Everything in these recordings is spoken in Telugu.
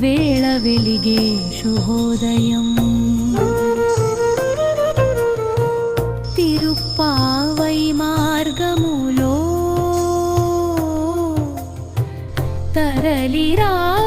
వేళ వెలిగే శుభోదయం. తిరుప్పావై మార్గములో తరలిరా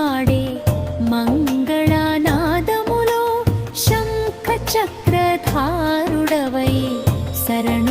పాడే మంగళనాదములో శంఖ చక్రధారుడవై శరణ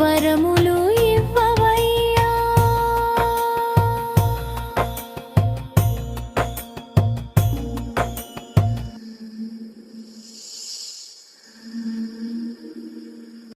వరము